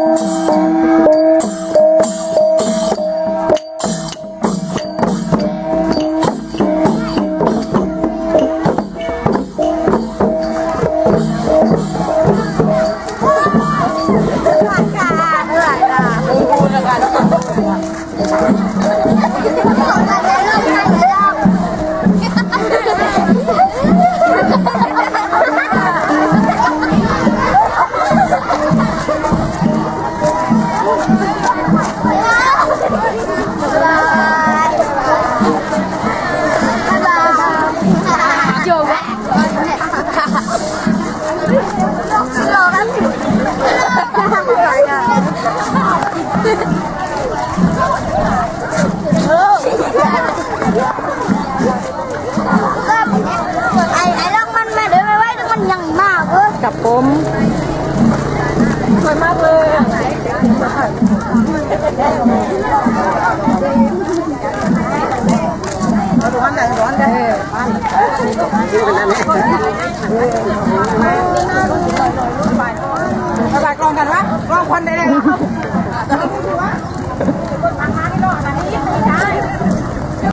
Oh. กับผมสวยมากเลยร้อนได้ร้อนได้ระบาย กล้องกันวะกล้องควันได้เลย